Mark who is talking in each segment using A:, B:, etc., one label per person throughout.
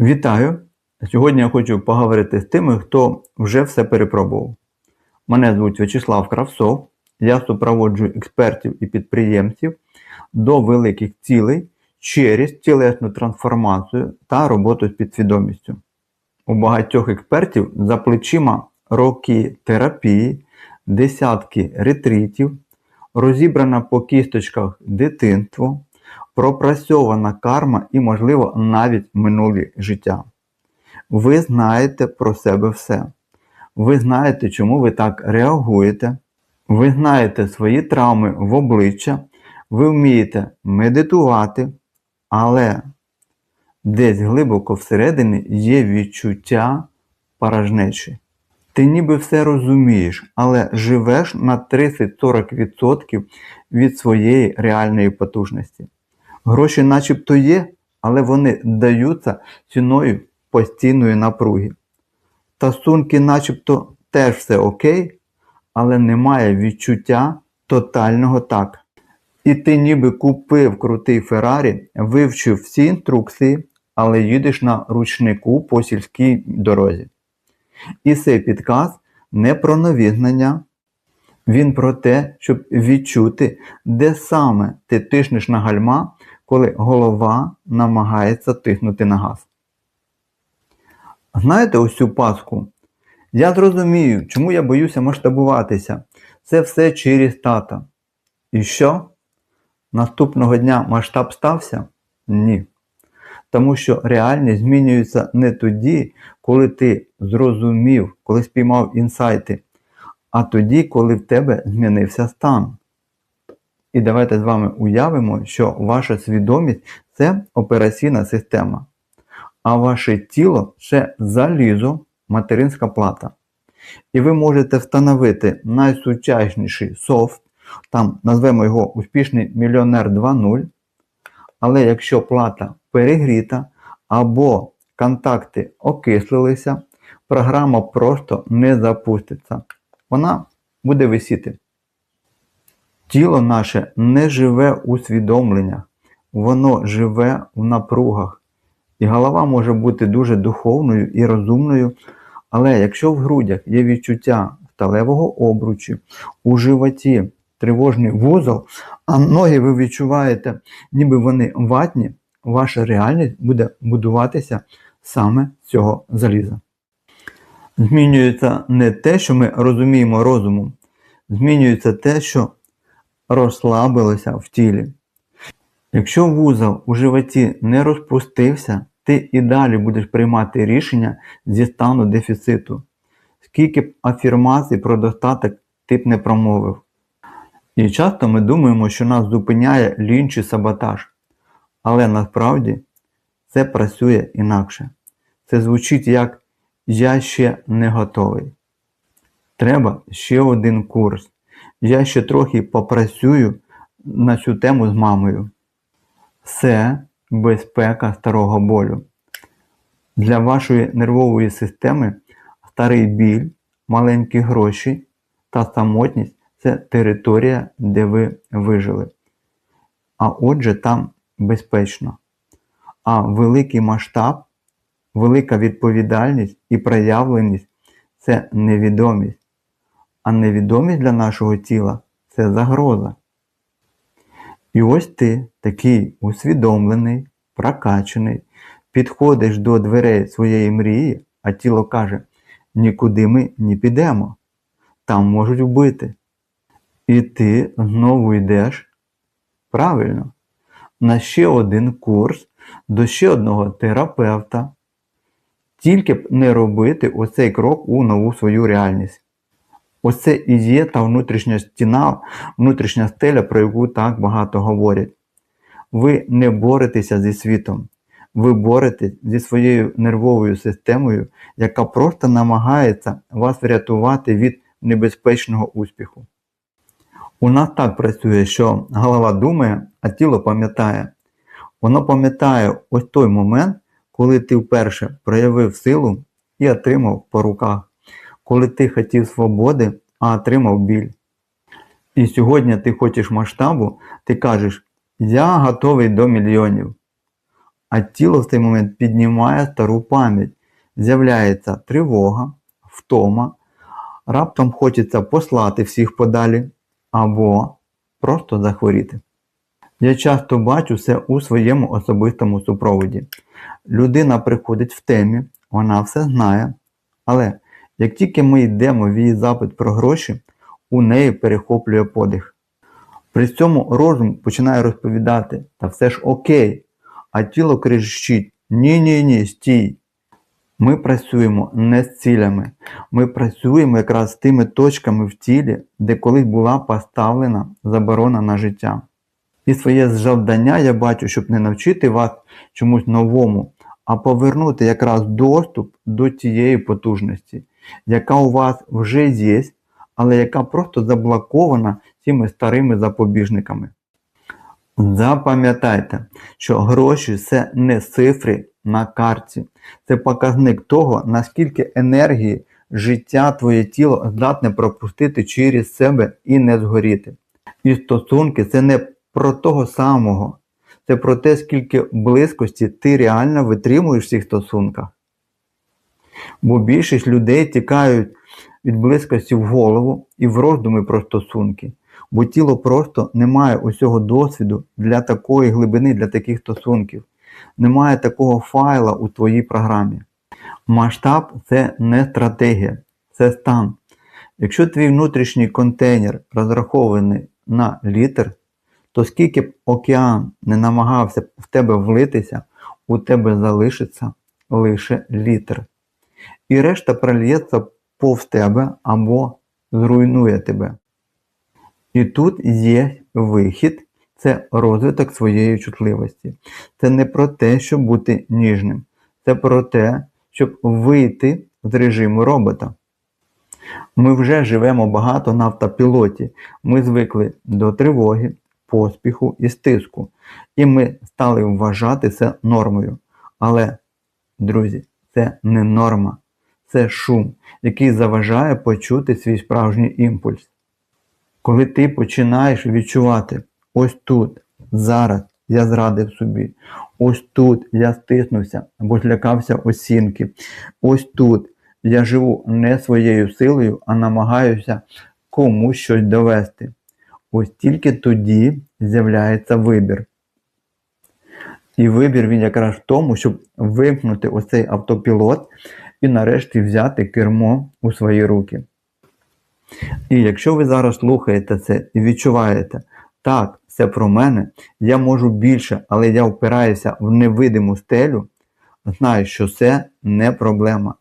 A: Вітаю! Сьогодні я хочу поговорити з тими, хто вже все перепробував. Мене звуть В'ячеслав Кравцов, я супроводжую експертів і підприємців до великих цілей через тілесну трансформацію та роботу з підсвідомістю. У багатьох експертів за плечима роки терапії, десятки ретритів, розібрана по кісточках дитинство, пропрацьована карма і, можливо, навіть минулі життя. Ви знаєте про себе все. Ви знаєте, чому ви так реагуєте. Ви знаєте свої травми в обличчя, ви вмієте медитувати, але десь глибоко всередині є відчуття порожнечі. Ти ніби все розумієш, але живеш на 30-40% від своєї реальної потужності. Гроші начебто є, але вони даються ціною постійної напруги. Стосунки начебто теж все окей, але немає відчуття тотального так. І ти ніби купив крутий Феррарі, вивчив всі інструкції, але їдеш на ручнику по сільській дорозі. І цей підказ не про нові знання, він про те, щоб відчути, де саме ти тишнеш на гальма, коли голова намагається тиснути на газ. Знаєте ось цю паску? Я зрозумію, чому я боюся масштабуватися. Це все через тата. І що? Наступного дня масштаб стався? Ні. Тому що реальність змінюється не тоді, коли ти зрозумів, коли спіймав інсайти, а тоді, коли в тебе змінився стан. І давайте з вами уявимо, що ваша свідомість це операційна система, а ваше тіло це залізо, материнська плата. І ви можете встановити найсучасніший софт, там назвемо його успішний мільйонер 2.0. Але якщо плата перегріта або контакти окислилися, програма просто не запуститься. Вона буде висіти. Тіло наше не живе у усвідомленнях, воно живе в напругах. І голова може бути дуже духовною і розумною, але якщо в грудях є відчуття сталевого обручу, у животі тривожний вузол, а ноги ви відчуваєте, ніби вони ватні, ваша реальність буде будуватися саме з цього заліза. Змінюється не те, що ми розуміємо розумом, змінюється те, що розслабилося в тілі. Якщо вузол у животі не розпустився, ти і далі будеш приймати рішення зі стану дефіциту. Скільки б афірмацій про достаток ти б не промовив. І часто ми думаємо, що нас зупиняє лінь чи саботаж. Але насправді це працює інакше. Це звучить як Я ще не готовий. Треба ще один курс. Я ще трохи попрацюю на цю тему з мамою. Це безпека старого болю. Для вашої нервової системи старий біль, маленькі гроші та самотність це територія, де ви вижили. А отже, там безпечно. А великий масштаб, велика відповідальність і проявленість це невідомість. А невідомість для нашого тіла це загроза. І ось ти такий усвідомлений, прокачений, підходиш до дверей своєї мрії, а тіло каже, нікуди ми не підемо, там можуть вбити. І ти знову йдеш правильно, на ще один курс до ще одного терапевта, тільки б не робити оцей крок у нову свою реальність. Оце і є та внутрішня стіна, внутрішня стеля, про яку так багато говорять. Ви не боретеся зі світом, ви боретесь зі своєю нервовою системою, яка просто намагається вас врятувати від небезпечного успіху. У нас так працює, що голова думає, а тіло пам'ятає. Воно пам'ятає ось той момент, коли ти вперше проявив силу і отримав по руках коли ти хотів свободи, а отримав біль. І сьогодні ти хочеш масштабу, ти кажеш, я готовий до мільйонів. А тіло в цей момент піднімає стару пам'ять. З'являється тривога, втома, раптом хочеться послати всіх подалі або просто захворіти. Я часто бачу це у своєму особистому супроводі. Людина приходить в темі, вона все знає, але як тільки ми йдемо в її запит про гроші, у неї перехоплює подих. При цьому розум починає розповідати, та все ж окей, а тіло кричить ні-ні ні, стій. Ми працюємо не з цілями, ми працюємо якраз з тими точками в тілі, де колись була поставлена заборона на життя. І своє завдання я бачу, щоб не навчити вас чомусь новому, а повернути якраз доступ до тієї потужності, яка у вас вже є, але яка просто заблокована цими старими запобіжниками. Запам'ятайте, що гроші це не цифри на карті, це показник того, наскільки енергії життя твоє тіло здатне пропустити через себе і не згоріти. І стосунки це не про того самого, це про те, скільки близькості ти реально витримуєш в цих стосунках. Бо більшість людей тікають від близькості в голову і в роздуми про стосунки, бо тіло просто не має усього досвіду для такої глибини, для таких стосунків, немає такого файла у твоїй програмі. Масштаб це не стратегія, це стан. Якщо твій внутрішній контейнер розрахований на літр, то скільки б океан не намагався в тебе влитися, у тебе залишиться лише літр. І решта прольється повз тебе або зруйнує тебе. І тут є вихід, це розвиток своєї чутливості. Це не про те, щоб бути ніжним, це про те, щоб вийти з режиму робота. Ми вже живемо багато на автопілоті. Ми звикли до тривоги, поспіху і стиску. І ми стали вважати це нормою. Але, друзі, це не норма, це шум, який заважає почути свій справжній імпульс. Коли ти починаєш відчувати ось тут, зараз я зрадив собі, ось тут я стиснувся або злякався оцінки, ось тут я живу не своєю силою, а намагаюся комусь щось довести. Ось тільки тоді з'являється вибір. І вибір він якраз в тому, щоб вимкнути оцей автопілот і нарешті взяти кермо у свої руки. І якщо ви зараз слухаєте це і відчуваєте, так, це про мене, я можу більше, але я впираюся в невидиму стелю, знай, що це не проблема.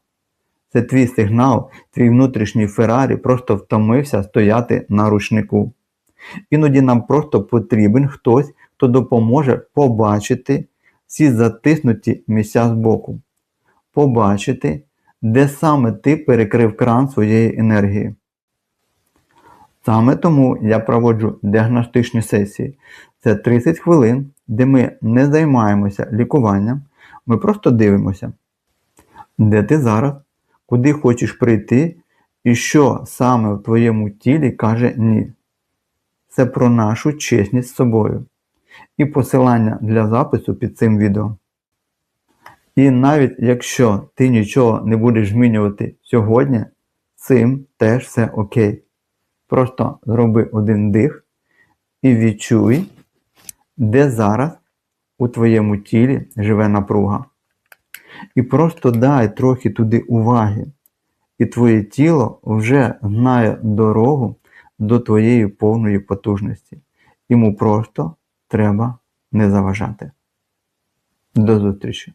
A: Це твій сигнал, твій внутрішній Феррарі просто втомився стояти на рушнику. Іноді нам просто потрібен хтось, хто допоможе побачити ці затиснуті місця збоку. Побачити, де саме ти перекрив кран своєї енергії. Саме тому я проводжу діагностичні сесії. Це 30 хвилин, де ми не займаємося лікуванням, ми просто дивимося, де ти зараз, куди хочеш прийти, і що саме в твоєму тілі каже ні. Це про нашу чесність з собою. І посилання для запису під цим відео. І навіть якщо ти нічого не будеш змінювати сьогодні, цим теж все окей. Просто зроби один дих і відчуй, де зараз у твоєму тілі живе напруга. І просто дай трохи туди уваги. І твоє тіло вже знає дорогу до твоєї повної потужності. Йому просто треба не заважати. До зустрічі!